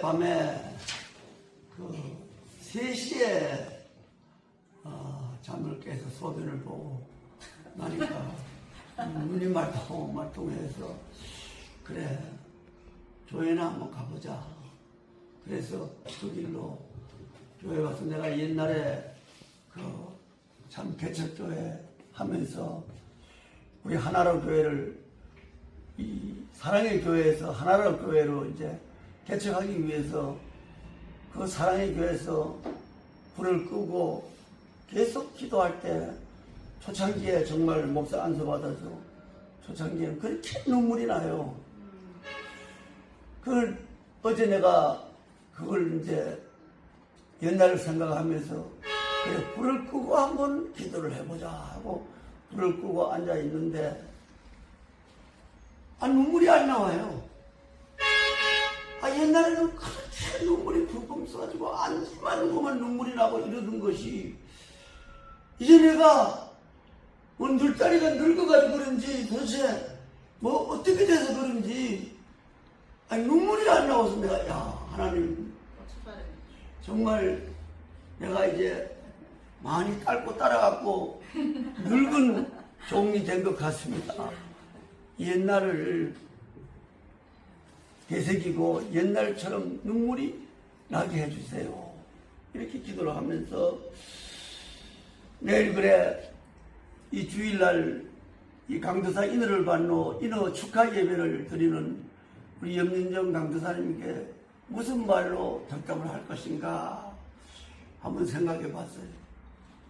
밤에 그 3시에 어, 잠을 깨서 소변을 보고 나니까 눈이 말똥 말똥해서 그래 교회나 한번 가보자. 그래서 그 길로 교회 와서 내가 옛날에 그 참 개척교회 하면서 우리 하나로 교회를 이 사랑의 교회에서 하나로 교회로 이제 개척하기 위해서 그 사랑의 교회에서 불을 끄고 계속 기도할 때 초창기에 정말 목사 안수 받아서 초창기에는 그렇게 눈물이 나요. 그걸 어제 내가 그걸 이제 옛날을 생각하면서 그래 불을 끄고 한번 기도를 해보자 하고 불을 끄고 앉아 있는데 아 눈물이 안 나와요. 아 옛날에는 그렇게 눈물이 펑펑 쏟아지고 앉기만 보면 눈물이 나고 이러던 것이 이제 내가 뭐 늙다리가 늙어가지고 그런지 도대체 뭐 어떻게 돼서 그런지 아니 눈물이 안 나와서 내가 야 하나님 정말 내가 이제 많이 딸고 따라갔고 늙은 종이 된 것 같습니다. 옛날을 되새기고 옛날처럼 눈물이 나게 해주세요. 이렇게 기도를 하면서 내일 그래 이 주일날 이 강도사 인어를 받노 인어 축하 예배를 드리는 우리 염민정 강도사님께 무슨 말로 덕담을 할 것인가 한번 생각해 봤어요.